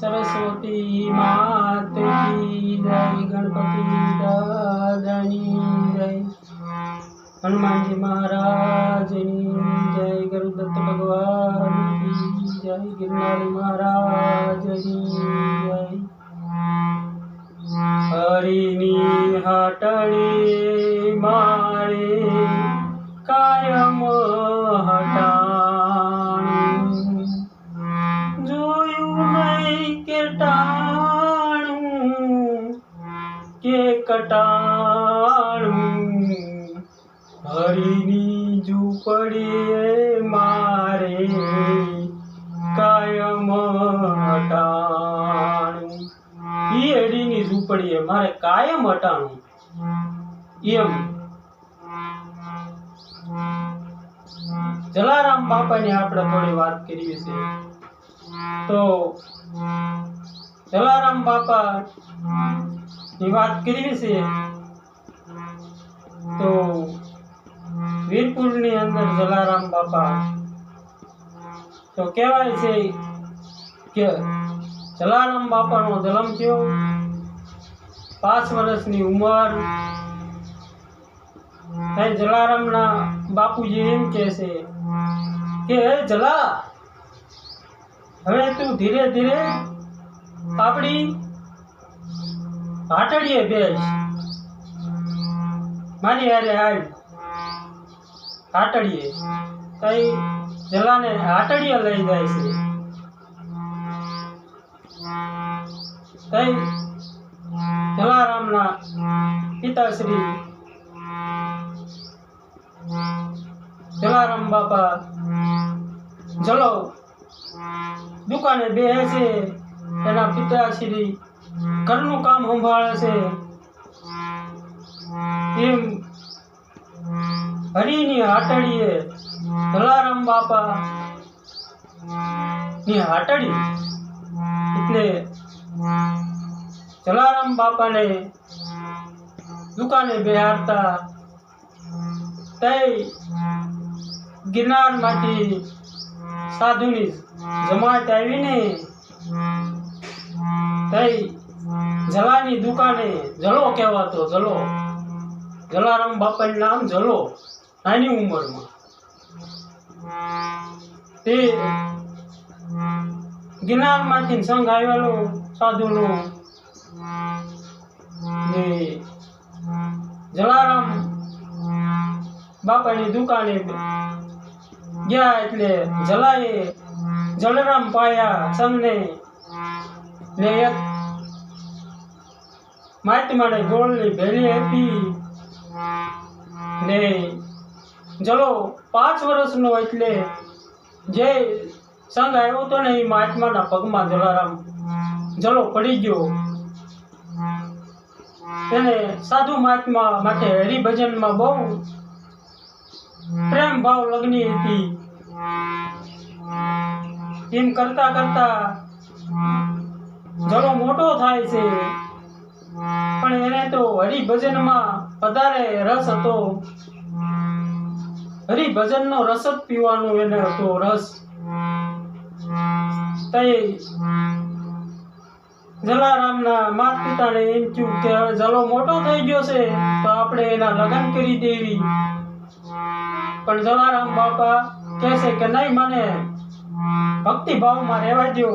સરસ્વતી માત કી જય ગણપતિ દાદાની જય. હનુમાનજી મહારાજની જય ગુરુદત્ત ભગવાન જય, ગિરનારી મહારાજની જય. ઝૂંપડીએ મારે કાયમ અટાણું ઈ એડીની ઝૂંપડીએ મારે કાયમ અટાણું. એમ. જલારામ બાપાની આપણે થોડી વાત કરીએ છે તો જલારામ બાપા ની વાત કરીએ છીએ. તો વીરપુરની અંદર જલારામ બાપા. તો કહેવાય છે કે જલારામ બાપાનો જન્મ થયો. પાંચ વર્ષની ઉંમર. જલારામ જલારામના બાપુજી એમ કહે છે કે, હે જલા, હવે તું ધીરે ધીરે આપણી હાટડીએ બેસ. મારી હારે હાલ. હાટડીએ. તઈ જલાને હાટડીએ લઈ જાય છે. તઈ જલારામના પિતાશ્રી જલારામ બાપા જલો દુકાને બેહે છે, એના પિતાશ્રી ઘરનું કામ સંભાળે છે. એમ હરિની હાટડીએ જલારામ બાપા. ની હાટડી? એટલે જલારામ બાપાને દુકાને બેહાડતા તઈ ગિરનારમાંથી સાધુની જમાત આવીને તઈ જલાની દુકાને જલો કહેવાતો જલો. જલારામ બાપાનું નામ જલો. નાની ઉંમરમાં. તે ગિરનારમાંથી સંઘ આવેલો સાધુનો ને જલારામ બાપાની દુકાને ગયા એટલે જલાએ જલારામ પાયા સંઘને ને એક માટીમાને ગોળની ભેલી આપી ને જલો પાંચ વર્ષનો એટલે જે સંઘ આવ્યો હતો ને એ મહાત્માના પગમાં જલારામ. જલો પડી ગયો. તેને સાધુ મહાત્મા માટે હરિભજનમાં બહુ પ્રેમ ભાવ લગ્ની હતી. એમ કરતા કરતા જલો મોટો થાય છે. પણ એને તો હરિભજનમાં વધારે રસ હતો. હરિભજનનો રસ જ પીવાનો એને હતો રસ. ના જલારામના માતા પિતાને એમ થયું કે હવે જલો મોટો થઈ ગયો છે તો આપણે એના લગ્ન કરી દેવી. પણ જલારામ બાપા કહે છે કે નહીં મને ભક્તિ ભાવમાં રહેવા દો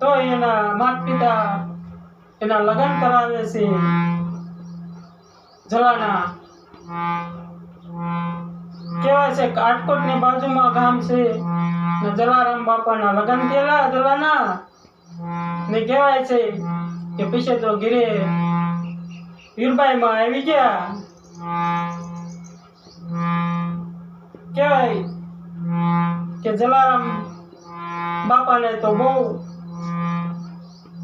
તો એના માતા પિતા એના લગ્ન કરાવે છે. જલાના કહેવાય છે કાટકોટની બાજુમાં ગામ છે. ને જલારામ બાપાના લગ્ન કેલા જલાના. ને કહેવાય છે કે પીછે તો ઘીરે વીરબાઈમાં આવી ગયા. કહેવાય કે જલારામ બાપાને તો બહુ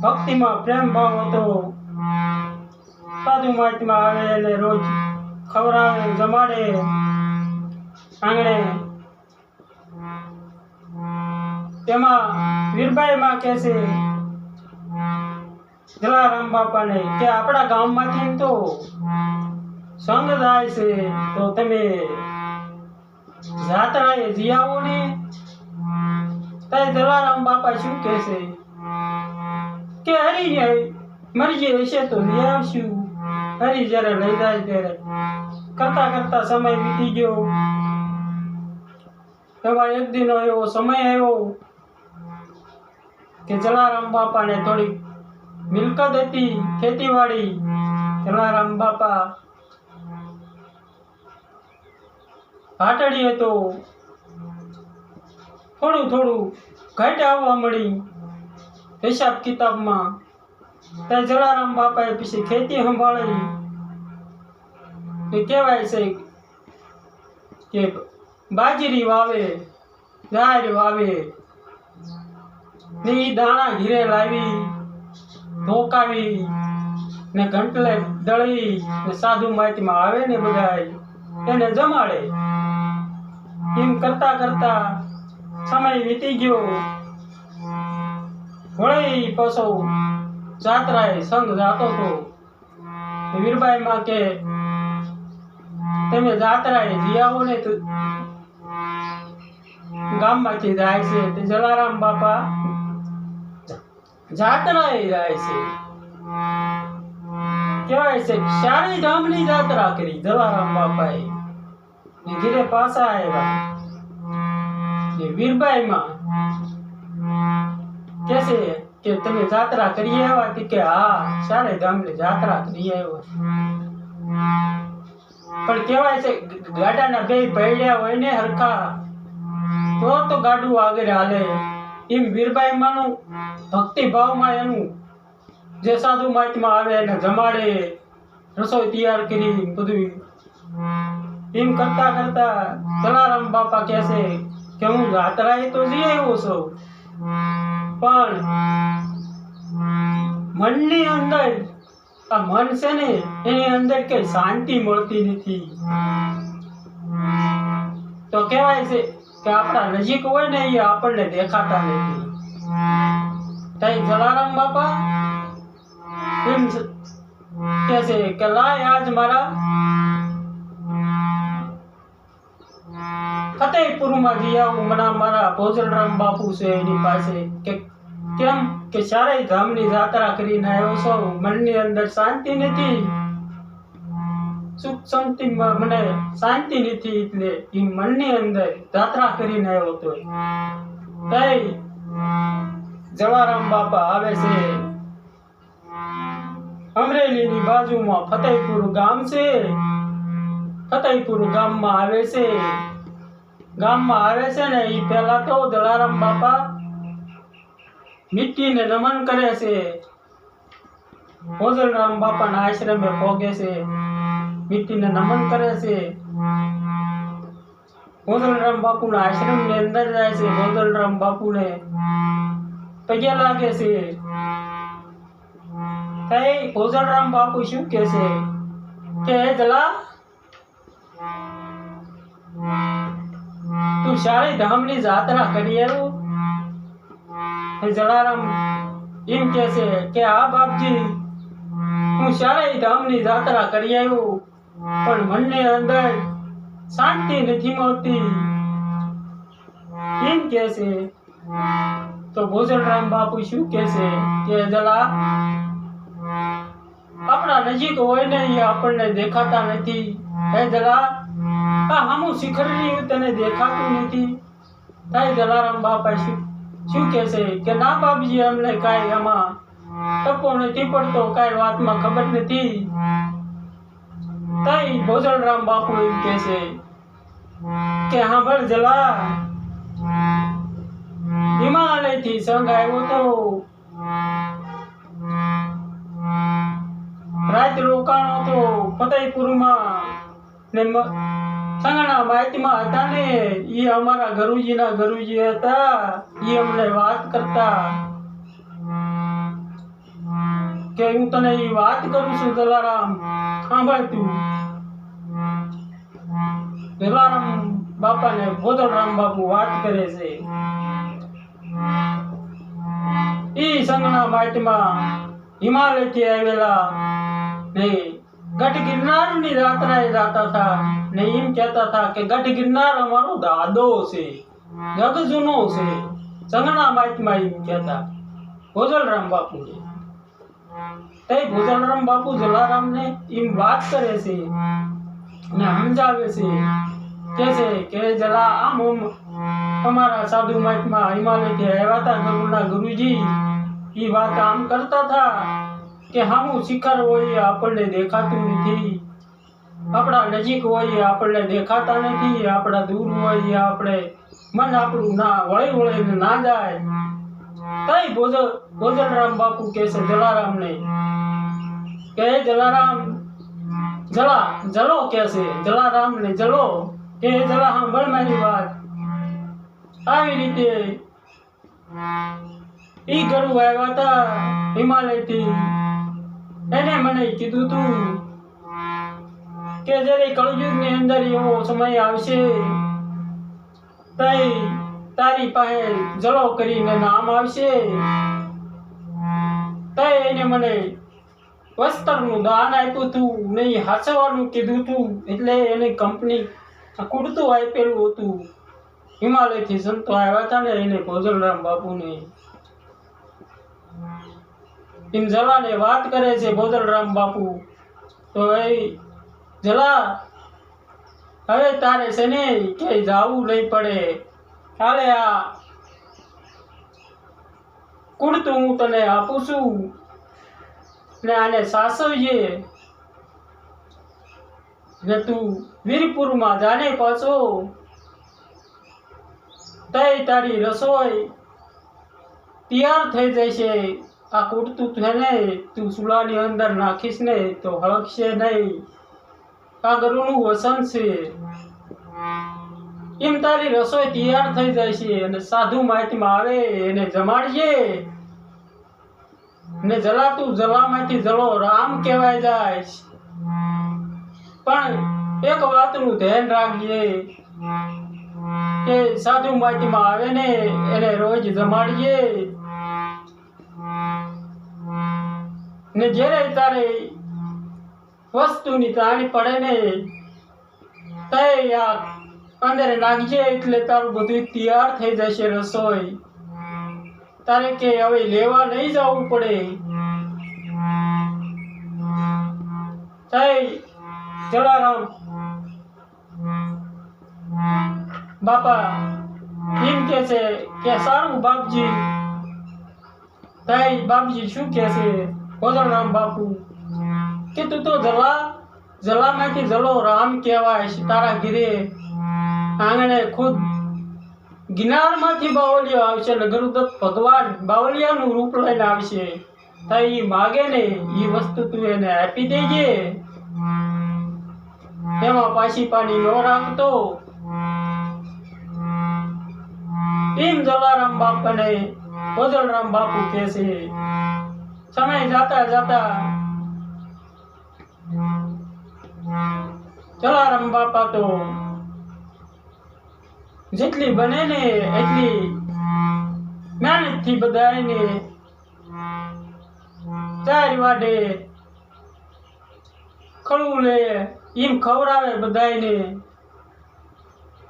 ભક્તિમાં પ્રેમ ભાવ હતો. સાધુ માટીમાં આવે અને રોજ ખવડાવે, જમાડે. આંગણે. તેમાં વીરબાઈમાં કહે છે, જલારામ બાપાને, કે આપણા ગામમાંથી તો સંગ થાય છે, તો તમે જાત્રાએ જીયાવો ને? તાય જલારામ બાપા શું કહે છે, કે હરી હરીને મરજી હશે તો લઈ આવશું. હરી જ્યારે લઈ જાય ત્યારે કરતા કરતા સમય વીતી ગયો. એમાં એક દિન એવો સમય આવ્યો કે જલારામ બાપાને થોડી મિલકત હતી ખેતીવાડી. જલારામ બાપા પાટડી હતો થોડું થોડું ઘટ આવવા મળી. હિસાબ કિતાબમાં ત્યાં જલારામ બાપાએ પછી ખેતી સંભાળી. કહેવાય છે કે બાજરી વાવે જાર વાવે, ની દાણા ઘીરે લાવી, ધોકાવી ને ઘંટલે દળી ને સાધુ માટીમાં આવે ને બધા એને જમાડે. એમ કરતા કરતા સમય વીતી ગયો. વળી પાછો જાત્રાએ સંઘ જાતો તો વીરબાઈ માં કે તમે જાત્રાએ જી ને ગામમાંથી જાય છે તે જલારામ બાપા જાત્રાએ જાય છે. કહેવાય છે ચારે ગામની જાત્રા કરી જલારામ બાપાએ. ને ઘીરે પાછા આવ્યા. ને વીરબાઈમાં કે છે કે તમે જાત્રા કરી આવ્યા કે હા ચારે ધામની જાત્રા કરી આવ્યો પણ કહેવાય છે ગાડાના બે પૈડ્યા હોય ને હરખા તો તો ગાડું આગળ હાલે. એમ વીરબાઈ માનું ભક્તિ ભાવમાં એનું જે સાધુ માતમાં આવે એને જમાડે, રસોઈ તૈયાર કરી બધું. એમ કરતા કરતા જલારામ બાપા કહે છે કે હું રાતરાય તો જઈ આવ્યો છું, પણ મનની અંદર આ મન છે ને એની અંદર કઈ શાંતિ મળતી નથી. તો કહેવાય છે કે આપણા નજીક હોય ને એ આપણને દેખાતા નથી. તઈ જલારામ બાપા એમ કે છે કે લાય આજ મારા ફતેહપુરમાં ગયા હું. મને મારા ભોજનરામ બાપુ છે એની પાસે કે કેમ કે ચારેય ધામની જાત્રા કરીને આવ્યો છો. મનની અંદર શાંતિ નથી. સુખ શાંતિમાં મને શાંતિ નથી એટલે એ મનની અંદર જાત્રા કરીને આવ્યો હતો તઈ જવારામ બાપા આવે છે. અમરેલીની બાજુમાં ફતેહપુર ગામ છે. ફતેહપુર ગામમાં આવે છે. ગામમાં આવે છે ને એ પહેલા તો દલારામ બાપા મિટ્ટીને નમન કરે છે. ભોજનરામ બાપાના આશ્રમે ભોગે છે. મિટ્ટીને નમન કરે છે. ભોજલરામ બાપુના આશ્રમની અંદર જાય છે. ભોજલરામ બાપુને પગે લાગે છે. હે જલા તું સારી ધામની જાત્રા કરી આવ્યો જલારામ એમ કે છે કે આ બાપજી, હું શાળી ધામની જાત્રા કરી આવ્યો પણ મનની અંદર શાંતિ નથી મળતી. એમ કે છે તો ભોજનરામ બાપુ શું કે છે કે જલા, આપણા નજીક હોય ને એ આપણને દેખાતા નથી. હે જલા, આ શિખર શિખરની તને દેખાતું નથી. તાઈ જલારામ બાપા શું શું કે છે કે ના બાપજી, અમને કાંઈ એમાં તપો નથી પડતો, કાંઈ વાતમાં ખબર નથી. તાઈ ભોજનરામ બાપુ એમ કહે છે કે સાંભળ જલા. હિમાલયથી સંઘ આવ્યો તો રાત રોકાણો તો ફતેહપુરમાં ને સંગણા માહિતીમાં હતા ને એ અમારા ગરુજીના ગરુજી હતા એ અમને વાત કરતા. કે હું તને એ વાત કરું છું દલારામ સાંભળ તું. દલારામ બાપાને ભોદલરામ બાપુ વાત કરે છે. ઈ સંગના માટીમાં હિમાલયથી આવેલા ને ગઢ ગિરનારની યાત્રાએ જાતા હતા ને એમ કહેતા હતા કે ગઢ ગિરનાર અમારો દાદો છે, જગ જૂનો છે. સંગના માટીમાં એમ કહેતા. ભોજલરામ બાપુને. તે ભોજનરામ બાપુ જલારામને એમ વાત કરે છે ને સમજાવે છે. કે છે કે જલા આમ અમારા સાધુ મઠમાં હિમાલયથી આવ્યા હતા ગરુના ગુરુજી. એ વાત આમ કરતા હતા કે હામું શિખર હોય આપણને દેખાતું નથી. આપણા નજીક હોય આપણને દેખાતા નથી. આપણા દૂર હોય આપણે મન આપણું ના વળી વળીને ના જાય. તઈ ભોજ ભોજનરામ બાપુ કે છે, જલારામને? કે જલારામ, જલા, જલો કે છે, જલારામને જલો. કે જલા સાંભળ મારી વાત. આવી રીતે ઈ ગરુ આવ્યા હતા હિમાલયથી. એને મને કીધું તું કે જ્યારે કળયુગની અંદર એવો સમય આવશે, તઈ તારી પાસે જળો કરીને નામ આવશે. તે એને મને વસ્ત્રનું દાન આપ્યું હતું નહીં હાચવાનું કીધું હતું એટલે એને કંપની કુડતું આપેલું હતું. હિમાલયથી સંતો આવ્યા હતા ને એને ભોજનરામ બાપુને. એમ જલાને વાત કરે છે ભોજનરામ બાપુ. તો એ જલા હવે તારે છે ને ક્યાંય જાવું નહીં પડે. કાલે આ કુડતું હું તને આપું છું ને આને સાસવજે ને તું વીરપુરમાં જાને પાછો. તય તારી રસોઈ તૈયાર થઈ જશે. આ કુડતું છે ને તું ચૂલાની અંદર નાખીશ ને તો હળકશે નહીં. આ ગરુનું વસન છે. એમ તારી રસોઈ તૈયાર થઈ જાય છે? અને સાધુ માહિતીમાં આવે, એને જમાડીએ. ને જલાતું જલામાંથી જલો રામ કહેવાય જાય. પણ એક વાતનું ધ્યાન રાખીએ. કે સાધુ માહિતીમાં આવે ને, એને રોજ જમાડીએ. ને જ્યારે તારે વસ્તુની તાણી પડે ને તે આ અંદર નાખજે એટલે તારું બધું તૈયાર થઈ જશે રસોઈ. તારે કે હવે લેવા નહીં જવું પડે. થઈ બાપા, એમ કે છે કે સારું બાપજી. થઈ બાપજી, શું કે છે? રામ બાપુ. કે તું તો જલા જલામાંથી જલો રામ કહેવાય તારા ઘીરે. આંગણે ખુદ ગિનારમાંથી બાવલિયો આવશે. ને ગુરુદત્ત ભગવાન બાવલિયાનું રૂપ લઈને આવશે. તો એ માગે ને એ વસ્તુ તું એને આપી દેજે. એમાં પાછી પાણી ન રાખતો. એમ જલારામ બાપાને કોજલરામ બાપુ કહે છે, સમય જાતા જાતા જલારામ બાપા તો જેટલી બને ને એટલી મહેનતથી બધાને ચાર વાડે ખળવું લે, એમ ખવડાવે બધાને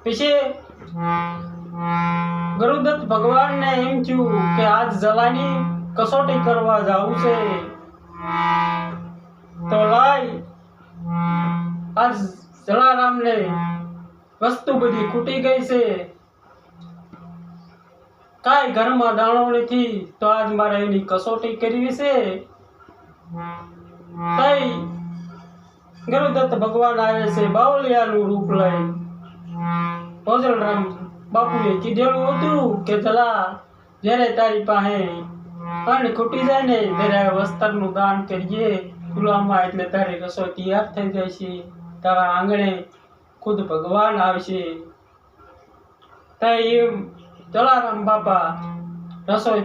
પછી ગુરુદત્ત ભગવાનને એમ થયું કે આજ જલાની કસોટી કરવા જાવું છે. તો લાય, આજ જલારામને વસ્તુ બધી ખૂટી ગઈ છે. કાંઈ ઘરમાં દાણો નથી, તો આજ મારે એની કસોટી કરવી છે. તઈ ગુરુદત્ત ભગવાન આવે છે બાવલિયાનું રૂપ લઈ. ભોજનરામ બાપુએ કીધેલું હતું કે ચલા જ્યારે તારી પાસે અન્ન ખૂટી જાય ને, ત્યારે વસ્ત્રનું દાન કરીએ. ખુલ્લામાં એટલે તારી રસોઈ તૈયાર થઈ જાય છે. તારા આંગણે ખુદ ભગવાન આવશે. તઈ જલારામ બાપા રસોઈ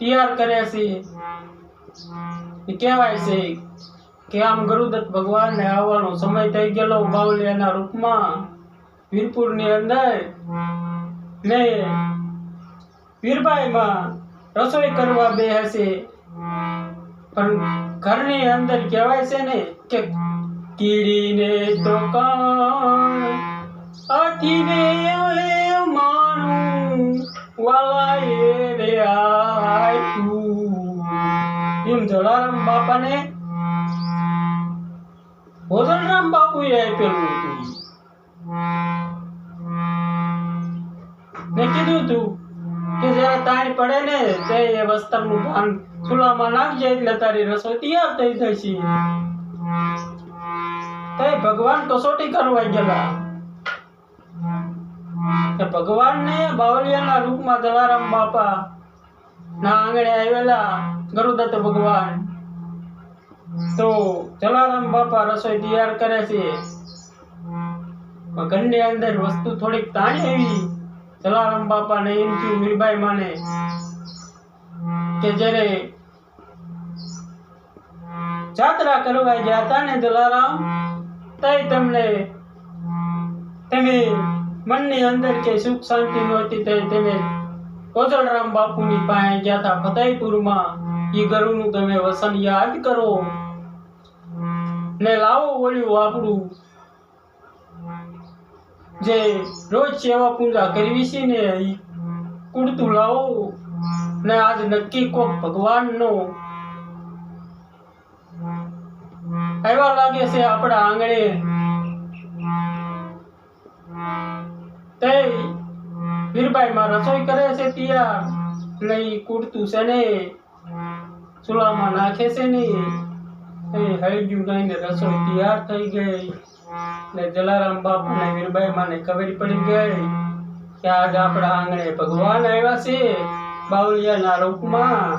તૈયાર કરે છે. કહેવાય છે કે આમ ગુરુદત્ત ભગવાનને આવવાનો સમય થઈ ગયેલો બાવલિયાના રૂપમાં વીરપુરની અંદર ને વીરબાઈમાં રસોઈ કરવા બે હશે પણ ઘરની અંદર કહેવાય છે ને કે કીડીને તો કાણ હાથીને માનું વાલા એ રે તું એમ જલારામ બાપાને ભોજનરામ બાપુએ આપેલું હતું. મેં કીધું તું કે જ્યારે તાણી પડે ને તે એ વસ્ત્રનું ભાન ચૂલામાં નાખજે એટલે તારી રસોઈ તૈયાર થઈ જશે. તે ભગવાન કસોટી કરવા ગયેલા. ભગવાનને બાવલિયાના રૂપમાં જલારામ બાપા ના આંગણે આવેલા ગરુદત્ત ભગવાન. તો જલારામ બાપા રસોઈ તૈયાર કરે છે. ઘરની અંદર વસ્તુ થોડીક તાણી આવી. જલારામ બાપાને એમ થયું મીરબાઈ માને, કે જ્યારે જાત્રા કરવા ગયા હતા ને જલારામ તઈ તમને તમે મનની અંદર કે સુખ શાંતિ નહોતી તઈ તમે કોજલરામ બાપુની પાસે ગયા હતા ફતેપુરમાં એ ગરુનું તમે વસન યાદ કરો. ને લાવો ઓળ્યું આપણું. જે રોજ સેવા પૂજા કરવી છે ને કુડતું લાવો. ને આજ નક્કી કોક ભગવાનનો આવ્યા લાગે છે આપણા આંગણે. તે વીરભાઈ માં રસોઈ કરે છે તૈયાર લઈ કૂટતું છે ને. ચૂલામાં નાખે છે ને. એ હળગ્યું લઈને રસોઈ તૈયાર થઈ ગઈ. ને જલારામ બાપુ ને વીરબાઈ માને ખબર પડી ગઈ કે આજ આપણા આંગણે ભગવાન આવ્યા છે બાવળિયાના રૂપમાં.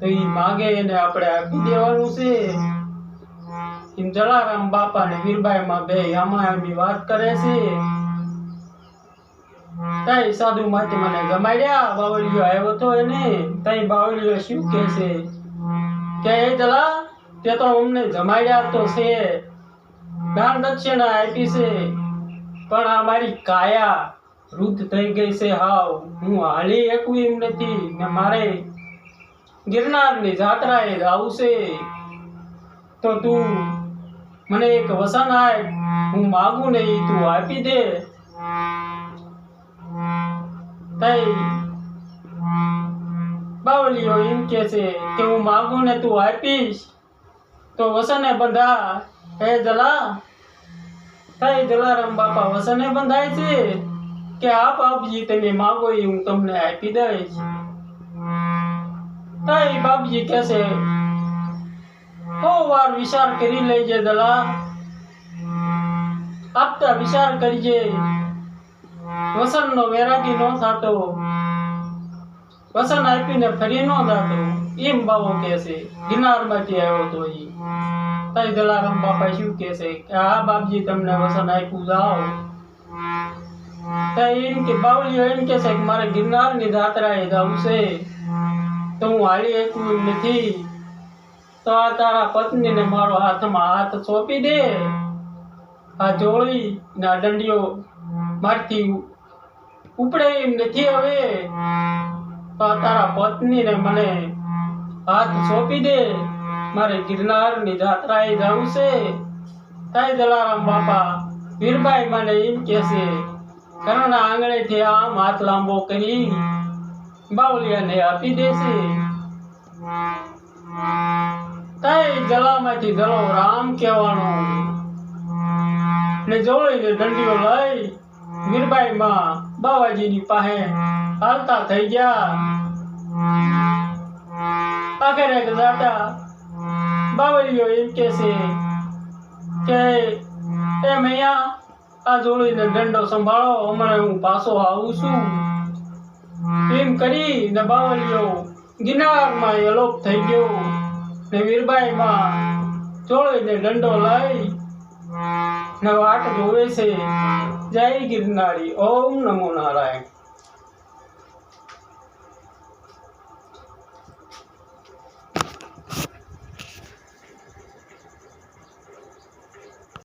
તો એ માગે એને આપણે આપી દેવાનું છે. એમ જલારામ બાપા ને વીરબાઈ માં બે આમાં વાત કરે છે. તઈ સાધુ માંથી મને જમાડ્યા બાવળિયો આવ્યો તો એને. તઈ બાવળિયો શું કે છે? કે એ જલા, તે તો અમને જમાડ્યા તો છે. દાન દક્ષિણા આપી છે. પણ આ મારી કાયા વૃદ્ધ થઈ ગઈ છે હાવ. હું હાલી એકું એમ નથી ને મારે ગિરનારની જાત્રાએ જવું છે તો તું મને એક વસન આપ હું માગું ને એ તું આપી દે. બાવલીઓ એમ કે છે કે હું માગું ને તું આપીશ. તો વસને બંધા, હે જલા તઈ જલારામ બાપા વસને બંધાય છે કે આપ બાપજી તમે માગો એ હું તમને આપી દઈશ. તઈ બાપજી કહે છે વાર વિચાર કરી લેજે દલા. આપતા વિચાર કરજે વસનનો વેરાગી નો થાતો. વસન આપીને ફરી નો જાતો એમ બાવો કહે છે, ગિરનારમાંથી આવ્યો તો ઈ. તઈ જલારામ બાપા શું છે, કે આ બાપજી તમને વસન આપ્યું, જાઓ. એમ કે બાવલીઓ એમ કે છે કે, મારે ગિરનારની જાત્રાએ જવું છે. તો હું હાલી એકું નથી. તો આ તારા પત્નીને મારો હાથમાં હાથ સોંપી દે. આ જોડી ના દંડીઓ મારથી ઉપડે એમ નથી હવે. તો આ તારા પત્નીને મને હાથ સોંપી દે. મારે ગિરનારની જાત્રાએ જવું છે. તાઈ જલારામ બાપા વીરભાઈ મને એમ કે છે ઘરના આંગણેથી આમ હાથ લાંબો કરી બાવલિયાને આપી દેશે. તઈ જલામાંથી જલો રામ કહેવાનો? ને જોડીને દંડીઓ લઈ વીરબાઈ માં બાવાજીની પાસે હાલતા થઈ ગયા. આખરે જાતા બાવળીઓ એમ કે છે કે એ મૈયા આ જોડીને દંડો સંભાળો, હમણાં હું પાછો આવું છું. એમ કરી ને બાવળીઓ ગિરનારમાં એલોપ થઈ ગયો. ને વીરબાઈમાં ચોળીને દંડો લઈ ને વાટ જોવે છે. જય ગિરનારી. ઓમ નમો નારાયણ.